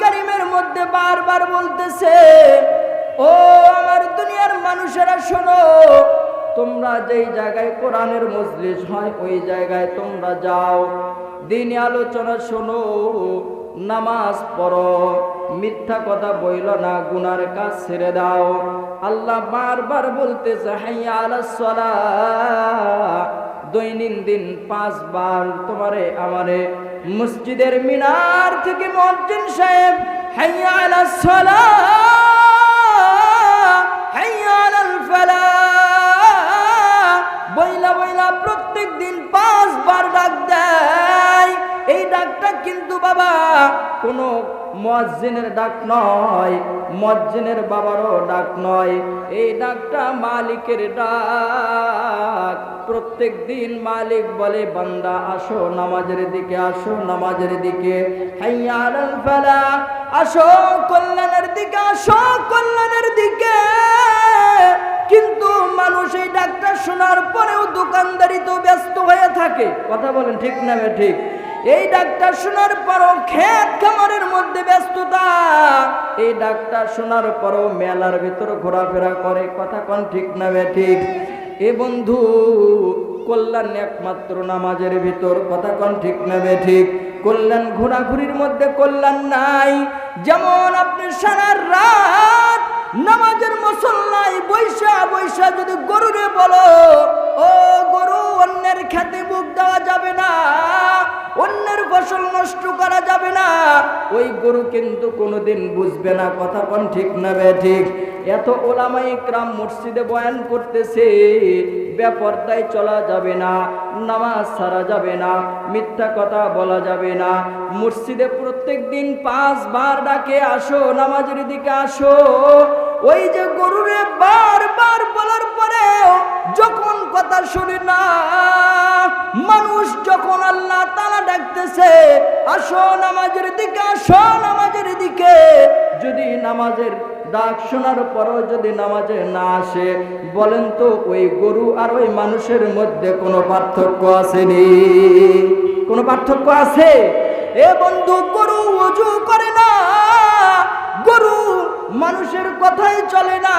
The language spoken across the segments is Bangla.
কারিমের মধ্যে বারবার বলতেছে, ও আমার দুনিয়ার মানুষেরা, শোনো, তোমরা যেই জায়গায় কোরআনের মজলিস হয়, ওই জায়গায় তোমরা যাও। দিন আলোচনা শোনো, নামাজ পড়ো, মিথ্যা কথা বইল না, গুনার কাজ ছেড়ে দাও। আল্লাহ বারবার বলতেছে, হাইয়া আলাস সালাহ দৈনন্দিন পাঁচবার তোমারে, আমারে মসজিদের মিনার থেকে মজ্জিন সাহেব, হাইয়া আলা হাইয়া আলাল ফালা বইলা বইলা প্রত্যেক দিন পাঁচবার ডাক দেয়। এই ডাকটা কিন্তু বাবা কোনো মজ্জিনের ডাক নয় মজ্জিনের বাবারও ডাক নয়। এই ডাকটা মালিকের ডাক। প্রত্যেক দিন মালিক বলে, বান্দা, আসো নামাজের দিকে, আসো নামাজের দিকে। ফালাহ আসো কল্যাণের দিকে, আসো কল্যাণের দিকে। কিন্তু মানুষ এই ডাকটা শোনার পরেও দোকানদারি তো ব্যস্ত হয়ে থাকে। কথা বলেন ঠিক না ঠিক? এই ডাকটা শোনার পরও ক্ষেত খামারের মধ্যে ব্যস্ততা। এই ডাকটা শোনার পরও মেলার ভিতর ঘোরাফেরা করে, কথা কন ঠিক না ঠিক? এ বন্ধু, কল্যাণ একমাত্র নামাজের ভিতর, কথা কন ঠিক না ঠিক? কল্যাণ ঘোরাঘুরির মধ্যে কল্যাণ নাই। যেমন আপনি সারা রাত নামাজের মুসল্লাই বৈশা বৈশা যদি গরুরে বলো, ও গরু, অন্যের খেতে বুক দেওয়া যাবে না, অন্যের ফসল নষ্ট করা যাবে না। ওই গরু কিন্তু কোনোদিন বুঝবে না, কথা কোন ঠিক না বে ঠিক। এত ওলামাই ক্রাম মসজিদে বয়ান করতেছে ব্যাপারটাই চলা যাবে না। নামাজ ছাড়া যাবে না, মিথ্যা কথা বলা যাবে না। মসজিদে প্রত্যেক দিন পাঁচবার ডাকে, আসো, নামাজের দিকে আসো। ওই যে গরুরে বারবার বলার পরেও যখন কথা শুনি না, মানুষ যখন আল্লাহ তালা ডাকতেছে, আসো, নামাজের দিকে, আসো, নামাজের দিকে, যদি নামাজের ডাক শোনার পরও যদি নামাজে না আসে, বলেন তো ওই গরু আর ওই মানুষের মধ্যে কোনো পার্থক্য আসেনি? কোনো পার্থক্য আছে? এ বন্ধু, গরু অজু করে না। গরু মানুষের কথাই চলে না।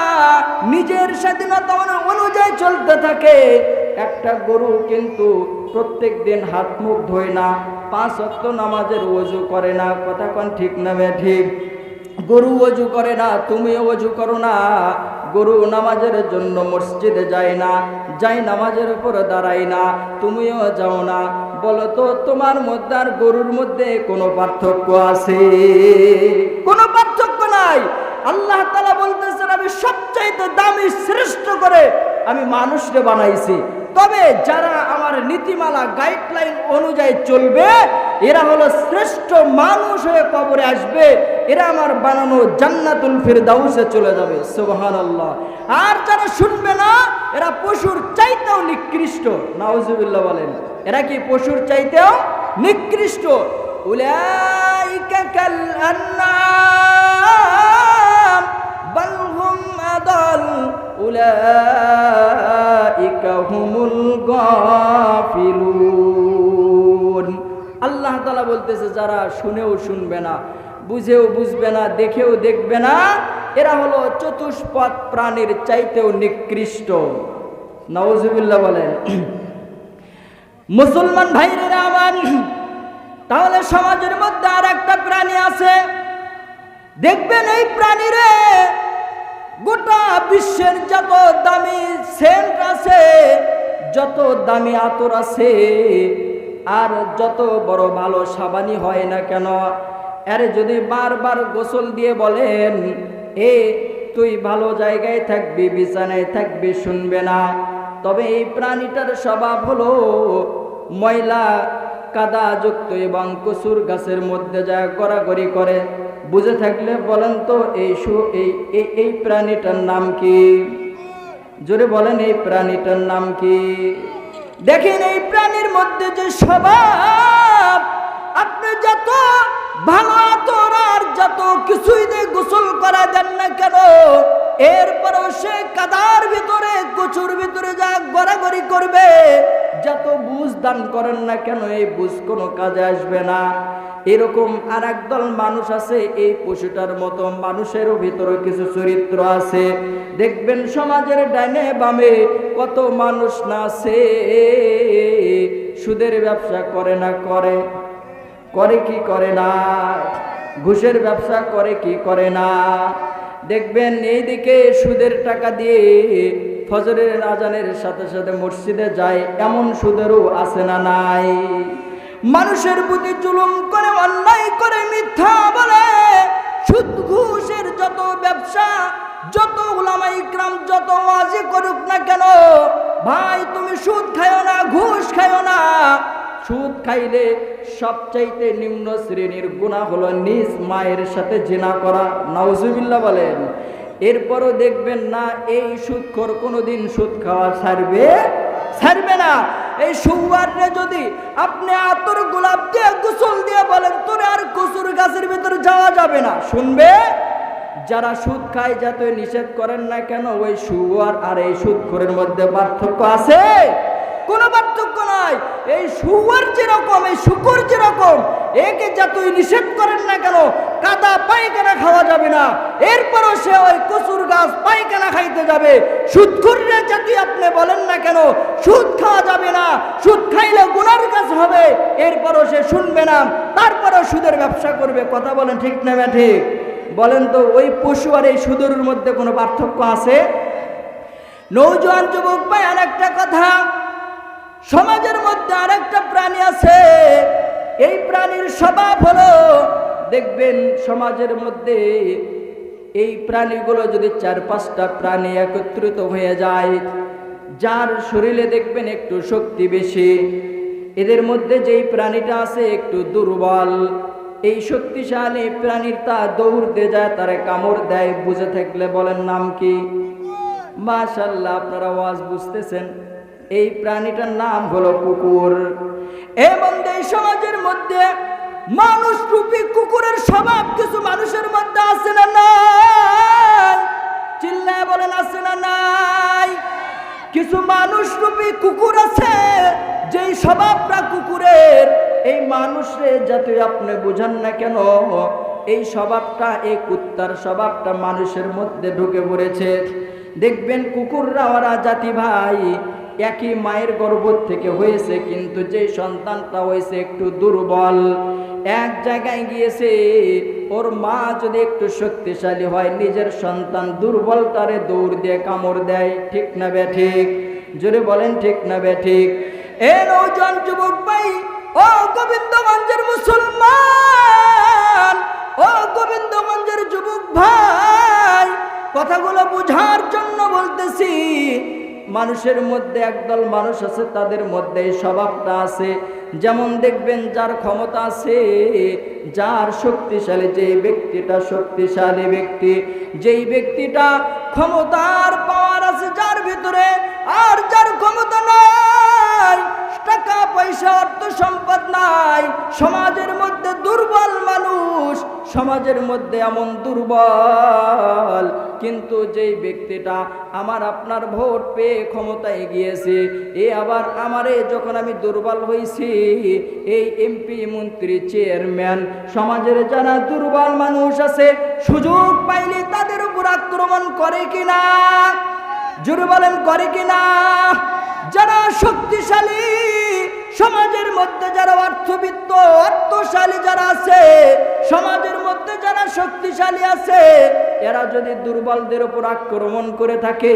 নিজের স্বাধীনতা অনু- অনুযায়ী চলতে থাকে। একটা গরু কিন্তু প্রত্যেক দিন হাত মুখ ধোয় না, পাঁচ অক্ত নামাজের ওজু করে না। কথা কন ঠিক না বে ঠিক? গরু অজু করে না তুমিও অজু করো না। গরু নামাজের জন্য মসজিদে যায় না, যাই নামাজের উপর দাঁড়াই না, তুমিও যাও না। বলো তো, তোমার মধ্যে আর গরুর মধ্যে কোনো পার্থক্য আছে? কোনো পার্থক্য নাই। আল্লাহ তালা বলতেছেন, আমি সবচাইতে দামি শ্রেষ্ঠ করে আমি মানুষকে বানাইছি। তবে যারা আমার নীতিমালা গাইডলাইন অনুযায়ী চলবে, এরা হলো শ্রেষ্ঠ মানুষ হয়ে কবরে আসবে, এরা আমার বানানো জান্নাতুল ফিরদাউসে চলে যাবে, সুবহানাল্লাহ। আর যারা শুনবে না, এরা পশুর চাইতেও নিকৃষ্ট, নাউজুবিল্লাহ বলেন। এরা কি পশুর চাইতেও নিকৃষ্ট? উলাইকা কাল আন্নাম, বাল হুমুল আল্লাহ তালা বলতেছে, যারা শুনেও শুনবে না, বুঝেও বুঝবে না, দেখেও দেখবে না, এরা হলো চতুষ্পদ প্রাণীর চাইতেও নিকৃষ্ট। নওয়াজুবিল্লাহ বলেন, মুসলমান ভাইরা আমার, তাহলে সমাজের মধ্যে আর একটা প্রাণী আছে। দেখবেন এই প্রাণীরে গোটা বিশ্বের যত দামি সেন্ট আছে, যত দামি আতর আছে, আর যত বড় ভালো সাবানি হয় না কেন, এর যদি বারবার গোসল দিয়ে বলেন, এ, তুই ভালো জায়গায় থাকবি, বিছানায় থাকবি, শুনবে না। তবে এই প্রাণীটার স্বভাব হলো ময়লা কাদাযুক্ত এবং কসুর গাছের মধ্যে যা গড়াগড়ি করে। বুঝে থাকলে বলেন তো এই সু, এই এই প্রাণীটার নাম কি? জোরে বলেন, এই প্রাণীটার নাম কি? দেখেন এই প্রাণীর মধ্যে যে স্বভাব, আপনি যত ভালো আতর যত কিছুই দিয়ে গোসল করা দেন না কেন, এরপরও সে কাদার ভিতরে, কচুর ভিতরে যা গড়াগড়ি করবে, যত বুঝ দান করেন না কেন, এই বুঝ কোনো কাজে আসবে না। এরকম আর একদল মানুষ আছে, এই পশুটার মতো মানুষেরও ভিতরে কিছু চরিত্র আছে। দেখবেন সমাজের ডাইনে বামে কত মানুষ না আছে, সুদের ব্যবসা করে না, করে। করে কি করে না? ঘুষের ব্যবসা করে কি করে না? দেখবেন এইদিকে সুদের টাকা দিয়ে ফজরের আজানের সাথে সাথে মসজিদে যায়, এমন সুদেরও আছে না নাই। মানুষের প্রতি জুলুম করে, অন্যায় করে, মিথ্যা বলে। সুদ, ঘুষের যত ব্যবসা, যত উলামাই গ্রাম যত ওয়াজি করুক না কেন, ভাই, তুমি সুদ খাইও না, ঘুষ খাইও না। সুদ খাইলে সবচাইতে নিম্ন শ্রেণির গুণা হলো নিজ মায়ের সাথে জেনা করা। নাউজুবিল্লাহ বলেন, এরপরও দেখবেন না, এই সুদখোর কোনোদিন সুদ খাওয়া ছাড়বে ছাড়বে না। এই সুবারে যদি আপনি আতর গোলাপ দিয়ে গোসল দিয়ে বলেন, তোর আর কচুর গাছের ভিতরে যাওয়া যাবে না। শুনবে? যারা সুদ খায় যাতে নিষেধ করেন না কেন, ওই সুয়ার আর এই সুদ খোরের মধ্যে পার্থক্য আছে? কোনো পার্থক্য নাই। এই সুয়ার যেরকম, এই শুকুর যেরকম, একে যতই নিষেধ করেন না কেন, কাদা পায়খানা খাওয়া যাবে না। এরপরও সে ওই কচুর গাছ পায়খানা খাইতে যাবে। সুদ খুরলে যদি আপনি বলেন না কেন, সুদ খাওয়া যাবে না। সুদ খাইলে গুনার কাজ হবে। এরপরও সে শুনবে না। তারপরও সুদের ব্যবসা করবে। কথা বলেন ঠিক না ঠিক? বলেন তো, ওই পশু আর এই সুদের মধ্যে কোনো পার্থক্য আছে? নৌজওয়ান যুবক ভাই আর একটা কথা। সমাজের মধ্যে আরেকটা প্রাণী আছে। এই প্রাণীর স্বভাব হলো, দেখবেন সমাজের মধ্যে এই প্রাণীগুলো যদি চার পাঁচটা প্রাণী একত্রিত হয়ে যায়, যার শরীরে দেখবেন একটু শক্তি বেশি। এদের মধ্যে যেই প্রাণীটা আছে একটু দুর্বল। এই শক্তিশালী প্রাণীর তা দৌড়তে যায়, তারে কামড় দেয়, বুঝে থাকলে বলেন নাম কি? মাশাল্লাহ আপনারা ওয়াজ বুঝতেছেন? এই প্রাণীটার নাম হলো কুকুর। এবং এই সমাজের মধ্যে মানুষ রূপী কুকুরের স্বভাব কিছু মানুষের মধ্যে আছে না নাই? চিল্লায় বলেন, আছে না নাই? কিছু মানুষ রূপী কুকুর আছে, যেই স্বভাবটা কুকুরের। এই মানুষরে যাতে আপনি বুঝান না কেন, এই স্বভাবটা, এই কুত্তার স্বভাবটা মানুষের মধ্যে ঢুকে পড়েছে। দেখবেন কুকুররা, ওরা জাতি ভাই একই মায়ের গর্ভ থেকে হয়েছে, কিন্তু যে সন্তানটা হয়েছে একটু দুর্বল। এক জায়গায় গিয়েছে, ওর মা যদি একটু শক্তিশালী হয়, নিজের সন্তান দুর্বল তারে দৌড় দিয়ে কামড় দেয়। ঠিক না বে ঠিক? জোরে বলেন, ঠিক না বে ঠিক? এ নৌজন যুবক ভাই, ও গোবিন্দগঞ্জের মুসলমান, ও গোবিন্দগঞ্জের যুবক ভাই, কথাগুলো বোঝার জন্য বলতেছি মানুষের মধ্যে একদল মানুষ আছে, তাদের মধ্যে এই স্বভাবটা আছে। যেমন দেখবেন যার ক্ষমতা আছে, যার শক্তিশালী, যে ব্যক্তিটা শক্তিশালী ব্যক্তি, যেই ব্যক্তিটা ক্ষমতার পাওয়ার আছে যার ভিতরে, আর যার ক্ষমতা নাই টাকা, পয়সা, অর্থ সম্পদ নাই। সমাজের মধ্যে দুর্বল মানুষ, সমাজের মধ্যে এমন দুর্বল। কিন্তু যেই ব্যক্তিটা আমার আপনার ভোট পেয়ে ক্ষমতায় গিয়েছে, এ আবার আমারে যখন আমি দুর্বল হয়েছি এই এমপি, মন্ত্রী, চেয়ারম্যান, সমাজের যারা দুর্বল মানুষ আছে, সুযোগ পাইলে তাদের উপর আক্রমণ করে কিনা? জোরে করে কিনা? যারা শক্তিশালী সমাজের মধ্যে যারা অর্থবিত্ত, অর্থশালী যারা আছে, সমাজের মধ্যে যারা শক্তিশালী আছে, এরা যদি দুর্বলদের উপর আক্রমণ করে থাকে,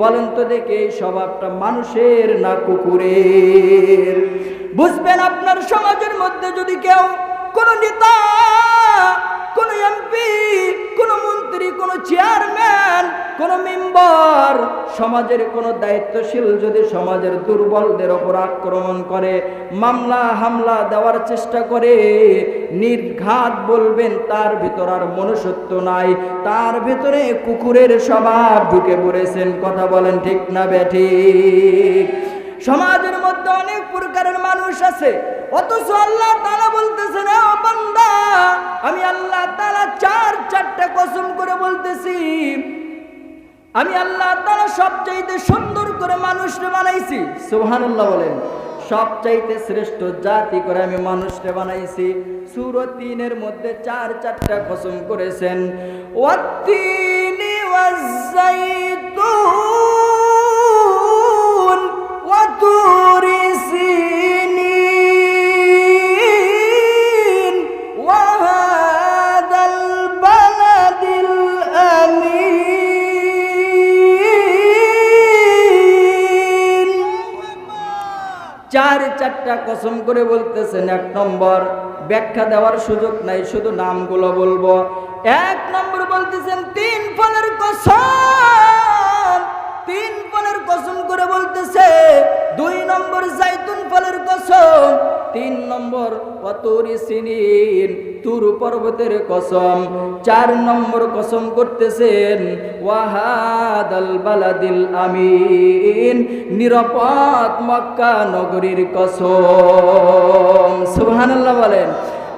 বলেন তো দেখে স্বভাবটা মানুষের না কুকুরের? বুঝবেন আপনার সমাজের মধ্যে যদি কেউ কোন নেতা, কোন এমপি কোন মন্ত্রী, কোন চেয়ারম্যান, কোন মেম্বার, সমাজের কোন দায়িত্বশীল যদি সমাজের দুর্বলদের ওপর আক্রমণ করে, মামলা, হামলা দেওয়ার চেষ্টা করে, নির্ঘাত বলবেন, তার ভিতর আর মনুষ্যত্ব নাই। তার ভিতরে কুকুরের স্বভাব ঢুকে পড়েছেন, কথা বলেন ঠিক না ব্যাঠিক সমাজের মধ্যে অনেক প্রকারের মানুষ আছে। অথচ আল্লাহ তালা বলতেছে না বান্দা, আমি আল্লাহ তালা চার চারটা কসম করে বলতেছি। আমি আল্লাহ তালা সবচাইতে সুন্দর করে মানুষকে বানাইছি। সুহান বলেন, সবচাইতে শ্রেষ্ঠ জাতি করে আমি মানুষকে বানাইছি। সুর তিনের মধ্যে চার চারটা কসম করেছেন, ওয়াত্তিনি ওয়াজ্জাইতুন চার চারটা কসম করে বলতেছেন, এক নম্বর, ব্যাখ্যা দেওয়ার সুযোগ নাই, শুধু নামগুলো বলব। এক নম্বর বলতেছেন, তিন ফলের কসম। তিন ফলের কসম করে বলতেছে, দুই নম্বর জাইতুন ফলের কসম, তিন নম্বর অতরি সিনিন, তুর পর্বতের কসম, চার নম্বর কসম করতেছেন, ওয়াহাদাল বালাদিল আমিন, নিরাপদ মক্কা নগরীর কসম। সুবহানাল্লাহ বলেন,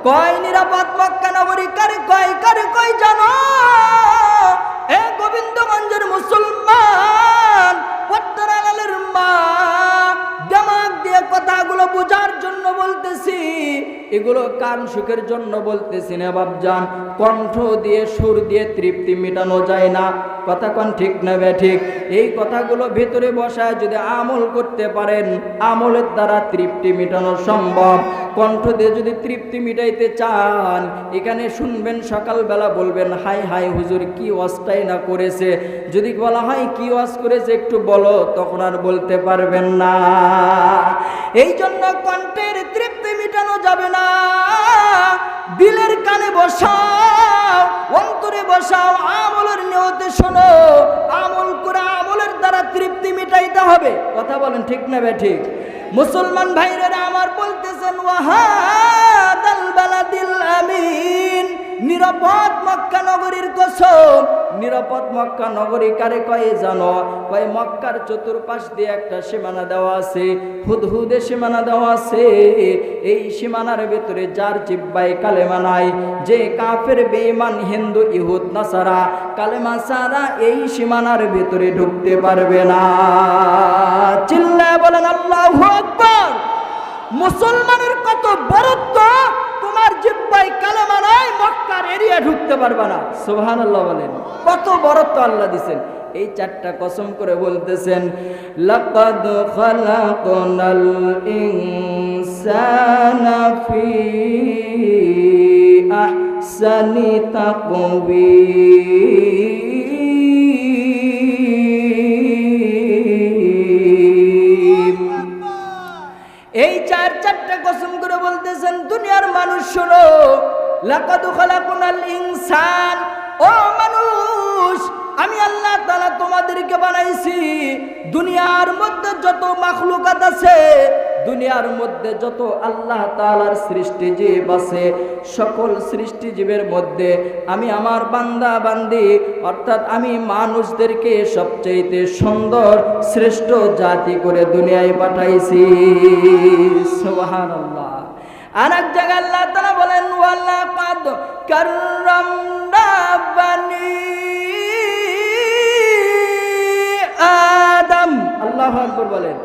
কয় নিরাপদ মক্কা নগরী, কারে কয় কারে কয় জানো? এ গোবিন্দগঞ্জের মুসলমান। কথাগুলো বোঝার জন্য বলতেছি এগুলো কান সুখের জন্য বলতেছি না বাবজান কণ্ঠ দিয়ে, সুর দিয়ে তৃপ্তি মেটানো যায় না। কথা কন ঠিক নেবে ঠিক? এই কথাগুলো ভেতরে বসায় যদি আমল করতে পারেন, আমলের দ্বারা তৃপ্তি মেটানো সম্ভব। কণ্ঠ দিয়ে যদি তৃপ্তি মিটাইতে চান, এখানে শুনবেন, সকালবেলা বলবেন হাই হাই হুজুর, কি ওয়াজটাই না করেছে? যদি বলা হয়, কি ওয়াজ করেছে, একটু বলো, তখন আর বলতে পারবেন না। এই জন্য কণ্ঠের তৃপ্তি মিটানো যাবে না। দিলের কানে বসাও, অন্তরে বসাও, আমলের নিয়তে শোনো। আমল করে আমলের দ্বারা তৃপ্তি মিটাইতে হবে। কথা বলেন ঠিক না বে ঠিক? মুসলমান ভাইরা আমার বলতেছেন ওয়াহাদাল বালাদিল আমিন। নিরাপদ মক্কা নগরীর কসম নিরাপদ মক্কা নগরী কারে কয়ে জানো? কয় মক্কার চতুর্পাশ দিয়ে একটা সীমানা দেওয়া আছে। হুদহুদে সীমানা দেওয়া আছে। এই সীমানার ভেতরে যার জিব্বাই কালেমা নাই। যে কাফের, বেঈমান, হিন্দু, ইহুদ, নাসারা, কালেমা সারা এই সীমানার ভেতরে ঢুকতে পারবে না। চিল্লা বলেন, আল্লাহু আকবার! মুসলমানের কত বরত্ব তোমার জিব্বায় কালেমা নাই, মক্কার এরিয়া ঢুকতে পারবা না। সুবহানাল্লাহ বলেন। কত বরত্ব আল্লাহ দিছেন। এই চারটা কসম করে বলতেছেন, লাকাদ খালাকনাল ইনসানা ফি আহসানি তাকবীর বলতেছেন, দুনিয়ার মানুষ শোনো, লাকাদু ইনসান। ও মানুষ, আমি আল্লাহ তাআলা তোমাদেরকে বানাইছি, দুনিয়ার মধ্যে যত মাখলুকাত আছে, দুনিয়ার মধ্যে যত আল্লাহ তাআলার সৃষ্টিজীব আছে, সকল সৃষ্টিজীবের মধ্যে আমি আমার বান্দা বান্দি, অর্থাৎ আমি মানুষদেরকে সবচেয়ে সুন্দর, শ্রেষ্ঠ জাতি করে দুনিয়ায় পাঠাইছি। সুবহানাল্লাহ। আর এক জায়গায় আল্লাহ তারা বলেন ওয়াল্লা পাদ বানি আদম। আল্লাহু আকবার বলেন।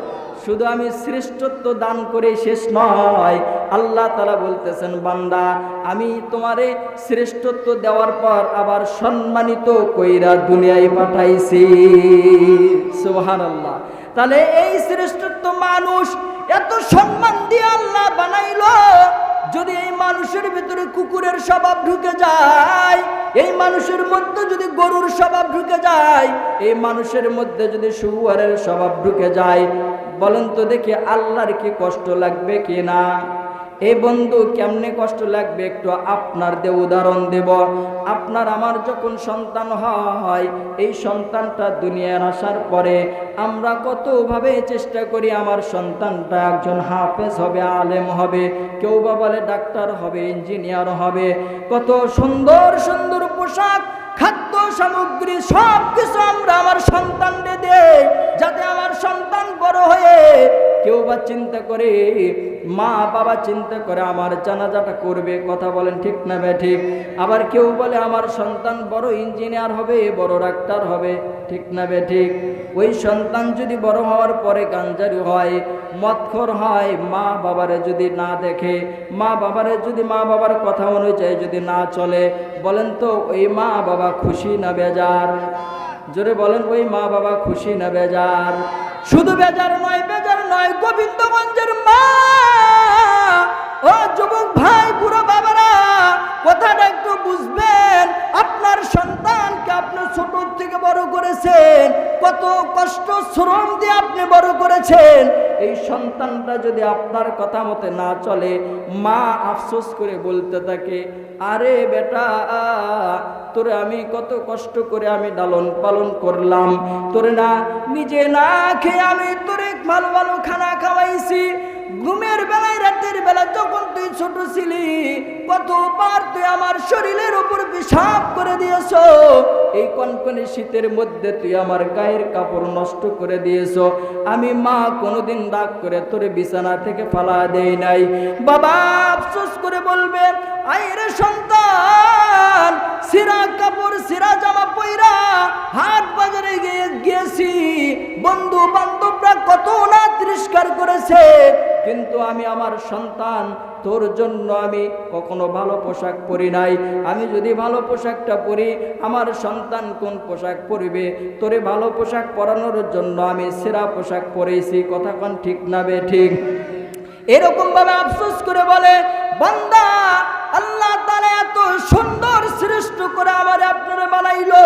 শুধু আমি শ্রেষ্ঠত্ব দান করে শেষ নয়। আল্লাহ তালা বলতেছেন, বান্দা, আমি তোমারে শ্রেষ্ঠত্ব দেওয়ার পর আবার সম্মানিত কইরা দুনিয়ায় পাঠাইছি। সুবহান আল্লাহ তাহলে এই শ্রেষ্ঠত্ব মানুষ এত সম্মান দিয়ে আল্লাহ বানাইলো, যদি এই মানুষের ভিতরে কুকুরের স্বভাব ঢুকে যায়, এই মানুষের মধ্যে যদি গরুর স্বভাব ঢুকে যায়, এই মানুষের মধ্যে যদি শুয়ারের স্বভাব ঢুকে যায় বলেন তো দেখি আল্লাহর কি কষ্ট লাগবে কি না এ বন্ধু, কেমনে কষ্ট লাগবে? একটু আপনার দিয়ে উদাহরণ দেব। আপনার, আমার যখন সন্তান হওয়া হয়, এই সন্তানটা দুনিয়ার আসার পরে আমরা কতভাবে চেষ্টা করি, আমার সন্তানটা একজন হাফেজ হবে, আলেম হবে, কেউ বা বলে ডাক্তার হবে, ইঞ্জিনিয়ার হবে, কত সুন্দর সুন্দর পোশাক সামগ্রী সব কিছু আমরা আমার সন্তানকে দেই যাতে আমার সন্তান বড় হয়ে কেউ বা চিন্তা করে, মা বাবা চিন্তা করে আমার জানাজাটা করবে, কথা বলেন ঠিক না বে ঠিক? আবার কেউ বলে আমার সন্তান বড় ইঞ্জিনিয়ার হবে, বড় ডাক্তার হবে, ঠিক না বে ঠিক? ওই সন্তান যদি বড় হওয়ার পরে গাঞ্জারি হয় মদখর হয়, মা বাবারে যদি না দেখে, মা বাবারে যদি মা বাবার কথা অনুযায়ী যদি না চলে, বলেন তো ওই মা বাবা খুশি না বেজার? জোরে বলেন, ওই মা বাবা খুশি না বেজার? শুধু বেজার নয় বেজার নয়, গোবিন্দগঞ্জের মা! ও যুবক ভাই, বুড়ো বাবারা, কথাটা একটু বুঝবেন। আপনার সন্তানকে আপনি ছোট থেকে বড় করেছেন, কত কষ্ট, শ্রম দিয়ে আপনি বড় করেছেন। এই সন্তানটা যদি আপনার কথা মতে না চলে, মা আফসোস করে বলতে থাকে, আরে বেটা, তোরে আমি কত কষ্ট করে আমি লালন পালন করলাম। তোরে না, নিজে না খেয়ে আমি তোরে ভালো ভালো খানা খাওয়াইছি। ঘুমের বেলায়, রাতের বেলা যখন তুই ছোট ছিলি। কতবার তুই আমার শরীরের উপর পেশাব করে দিয়েছ। এই কনকনে শীতের মধ্যে তুই আমার গায়ের কাপড় নষ্ট করে দিয়েছ। আমি মা কোনোদিন ডাক করে তোরে বিছানা থেকে ফালা দেই নাই। বাবা আফসোস করে বলবে আইরে সন্তান, সিরা কাপড়, সিরা জামা পইরা হাট বাজারে গিয়ে গিয়েছি। বন্ধু বান্ধবরা কত না তিরস্কার করেছে। কিন্তু আমি আমার সন্তান, তোর জন্য আমি কখনো ভালো পোশাক পরি নাই। আমি যদি ভালো পোশাকটা পরি, আমার সন্তান কোন পোশাক পরিবে? তোরে ভালো পোশাক পরানোর জন্য আমি সেরা পোশাক পরেছি। কথা কোন ঠিক না বে ঠিক? এরকম ভাবে আফসোস করে বলে, বান্দা আল্লাহ তালা এত সুন্দর সৃষ্ট করে আমার আপনারা বানাইলো।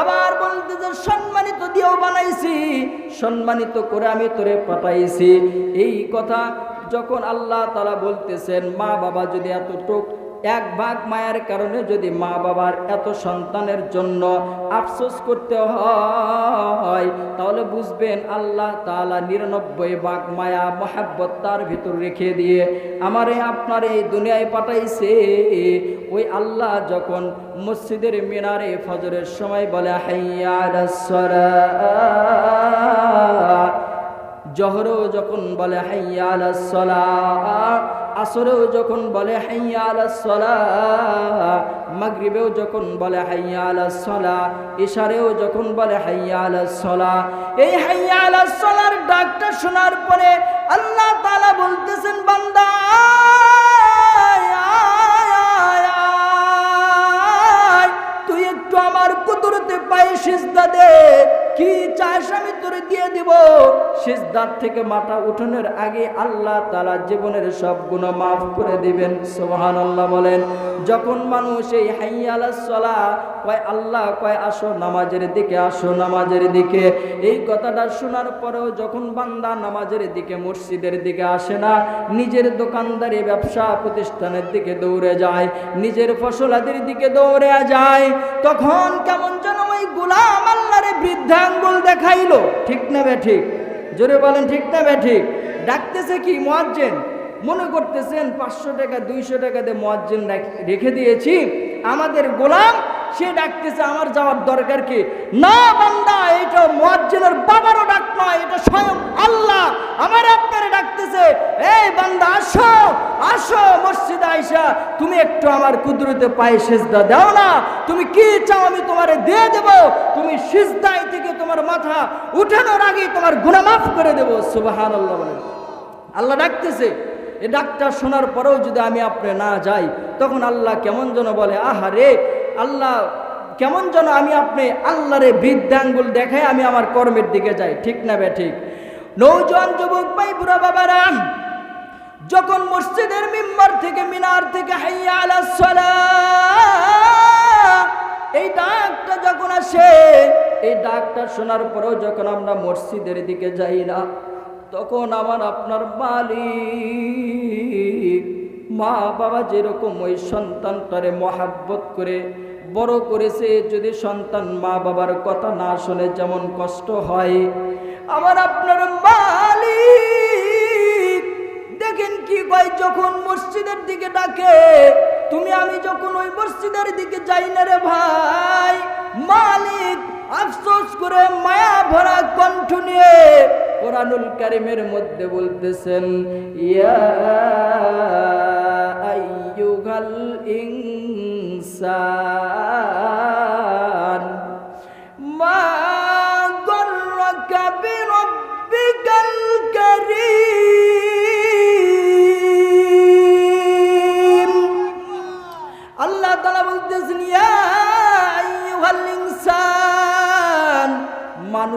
আবার বলতে যে সম্মানিত দিয়েও বানাইছি, সম্মানিত করে আমি তোরে পাঠাইছি। এই কথা যখন আল্লাহ তারা বলতেছেন মা বাবা যদি এতটুক এক ভাগ মায়ের কারণে যদি মা বাবার এত সন্তানের জন্য আফসোস করতে হয়, তাহলে বুঝবেন আল্লাহ তালা নিরানব্বই ভাগ মায়া, মহাব্বত তার ভিতর রেখে দিয়ে আমারে আপনার এই দুনিয়ায় পাঠাইছে। ওই আল্লাহ যখন মসজিদের মিনারে ফজরের সময় বলে, হাইয়া জহরেও যখন বলে, হাইয়া আলাসলা আসরেও যখন বলে হাইয়া আলাসলা মাগরিবেও যখন বলে হাইয়া আলাসলা ইশারেও যখন বলে হাইয়া আলাসলা এই হাইয়া আলাসলার ডাকটা শোনার পরে আল্লাহ তালা বলতেছেন, বান্দা সিজদার থেকে মাথা উঠানোর আগে আল্লাহ তালা জীবনের সব গুণ মাফ করে দিবেন সোহান আল্লাহ বলেন। যখন মানুষ এই হাইয়ালা চলা কয় আল্লাহ, কয় আসো নামাজের দিকে, আসো নামাজের দিকে। এই কথাটা শোনার পরেও যখন বান্দা নামাজের দিকে, মসজিদের দিকে আসে না, নিজের দোকানদারি, ব্যবসা প্রতিষ্ঠানের দিকে দৌড়ে যায়, নিজের ফসলাদির দিকে দৌড়ে যায়, তখন কেমন যেন ওই গোলাম আল্লাহরে বৃদ্ধাঙ্গুল দেখাইলো। ঠিক না বে ঠিক? জোরে বলেন, ঠিক না ভাই ঠিক? ডাকতেছে কি মোয়াজ্জেন? মনে করতেছেন পাঁচশো টাকা, দুইশো টাকাতে মোয়াজ্জেন রেখে দিয়েছি। আমাদের গোলাম সে ডাকতেছে, আমার যাওয়ার দরকার কি? না বান্দা এটা মোয়াজ্জেনের বাবারও ডাক নয়, এটা স্বয়ং আল্লাহ আমার আপনারে ডাকতেছে। এই বান্দা, আসো আসো মসজিদে আইসা, তুমি একটু আমার কুদরতে পায়ে সেজদা দাও না। তুমি কি চাও আমি তোমারে দিয়ে দেব? তুমি সিজদাই থেকে তোমার মাথা উঠানোর আগে তোমার গুনাহ মাফ করে দেব। সুবহানাল্লাহ বলেন। আল্লাহ ডাকতেছে। এই ডাকটা শোনার পরেও যদি আমি আপনি না যাই, তখন আল্লাহ কেমন যেন বলে আহা রে আল্লাহ, কেমন যেন আমি আপনি আল্লাহরে বৃদ্ধাঙ্গুল দেখায় আমি আমার কর্মের দিকে যাই। ঠিক না বে ঠিক? নৌজন যুবক ভাই, বুড়া বাবারা, যখন মসজিদের মিম্বার থেকে মিনার থেকে হাইয়া আলা এই ডাকটা যখন আসে, এই ডাকটা শোনার পরেও যখন আমরা মসজিদের দিকে যাই না, তখন আমার আপনার মালিক মা বাবা যেরকম ওই সন্তানটারে মহাব্বত করে বড় করেছে, যদি সন্তান মা বাবার কথা না শুনে যেমন কষ্ট হয়। আমার আপনার মালিক, দেখেন কি কয়, যখন মসজিদের দিকে ডাকে, তুমি, আমি যখন ওই মসজিদের দিকে যাই না রে ভাই? মালিক আফসোস করে মায়া ভরা কণ্ঠ নিয়ে কোরআনুল কারিমের মধ্যে বলতেছেন, ইয়া আইয়ুহাল ইনসান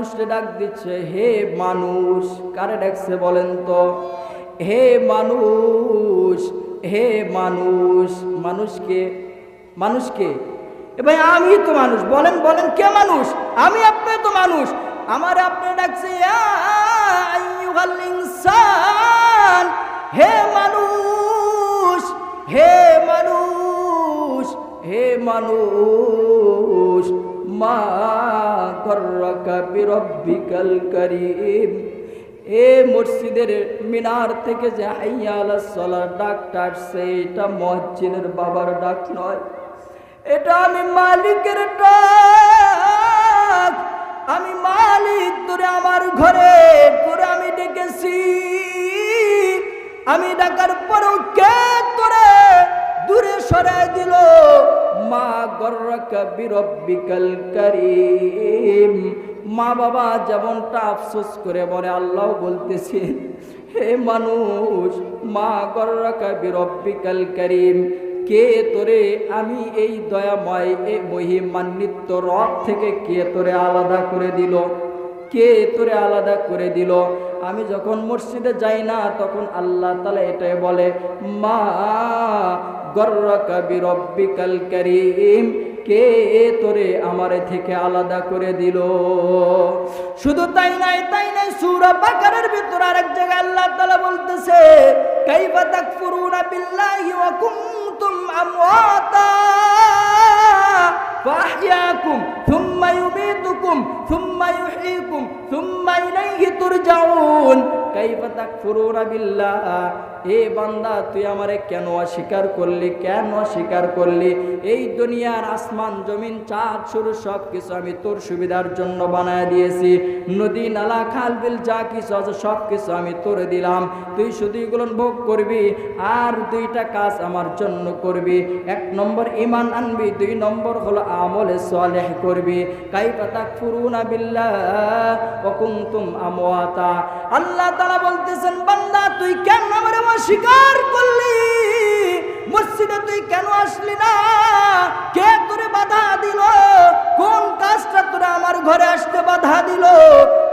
মানুষকে ডাক দিচ্ছে, হে মানুষ। কারে ডাকছে বলেন তো? হে মানুষ হে মানুষ। মানুষকে মানুষকে। এ ভাই আমি তো মানুষ। বলেন বলেন, কে মানুষ? আমি আপনি তো মানুষ। আমার আপনি ডাকছে হে মানুষ হে মানুষ হে মানুষ। মা গর্রকা বিরব্বিকাল করিম। এ মসজিদের মিনার থেকে যে হাইয়া আলাস সালার ডাকটা আসছে, এটা মসজিদের বাবার ডাক নয়। এটা আমি মালিকের ডাক। আমি মালিক, তোরে আমার ঘরে তোরে আমি ডেকেছি। আমি ডাকার পরেও কে তোরে দূরে সরাই দিল, মা গর্রকা বিরব্বিকাল করিম। মা বাবা যেমনটা আফসোস করে বলে আল্লাহ বলতেছে, হে মানুষ, মা গর্রকা বিরব্বিকাল করিম, কে তোরে আমি এই দয়াময় এই মহিমান্বিত রথ থেকে কে তোরে আলাদা করে দিল? কে তোরে আলাদা করে দিল? আমি যখন মসজিদে যাই না, তখন আল্লাহ তালা এটাই বলে, মা গর্রকা বিরব্বিকাল করিম, কে তোরে আমারে থেকে আলাদা করে দিল? শুধু তাই নাই তাই নাই, সূরা বাকারের ভিতর আরেক জায়গায় আল্লাহ তাআলা বলতেছে, কাইফা তাকফুরুনা বিল্লাহি ওয়া কুনতুম আমওয়াতা, ফাহইয়াকুম ثم يميتكم ثم يحييكم ثم إليه ترجعون كيف تكفرون بالله এ বান্দা তুই আমারে কেন অস্বীকার করলি কেন অস্বীকার করলি এই দুনিয়ার আসমান জমিন চাঁদ শুরু সব কিছু আমি তোর সুবিধার জন্য বানায় দিয়েছি নদী নালা খাল বিল যা কিছু আছে সব কিছু আমি তোর দিলাম তুই শুধু এগুলো ভোগ করবি আর দুইটা কাজ আমার জন্য করবি এক নম্বর ইমান আনবি দুই নম্বর হলো আমলে সালেহ করবি কাইফা তাকফুরুনা বিল্লাহ ওয়া কুনতুম আল্লাহ তাআলা বলতেছেন, বান্দা, তুই কেন আমারে অস্বীকার করলি? মসজিদে তুই কেন আসলি না? কে তোরে বাধা দিল? কোন কাজটা তোরে আমার ঘরে আসতে বাধা দিল?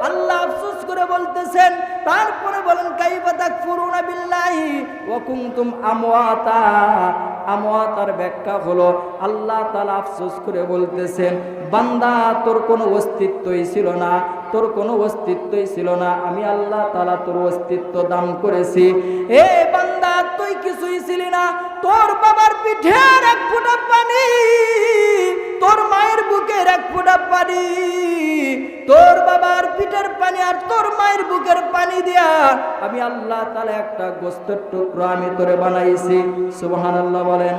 আল্লাহ আফসোস করে বলতেছেন, তারপরে বলেন, কাইফা তাকফুরুনা বিল্লাহি ওয়া কুনতুম আমওয়াতা। আমওয়াতার ব্যাখ্যা হলো, আল্লাহ তাআলা আফসোস করে বলতেছেন বান্দা, তোর কোনো অস্তিত্বই ছিল না, তোর কোনো অস্তিত্বই ছিল না। আমি আল্লাহ তালা তোর অস্তিত্ব দান করেছি। এ বান্দা, তুই কিছুই ছিলি না। তোর বাবার পিঠের এক ফোঁটা পানি, তোর মায়ের বুকের এক ফোঁটা পানি, তোর বাবার পিঠের পানি আর তোর মায়ের বুকের পানি দিয়া আমি আল্লাহ তাআলা একটা গোস্তের টুকরো আমি তোরে বানাইছি। সুবহানাল্লাহ বলেন।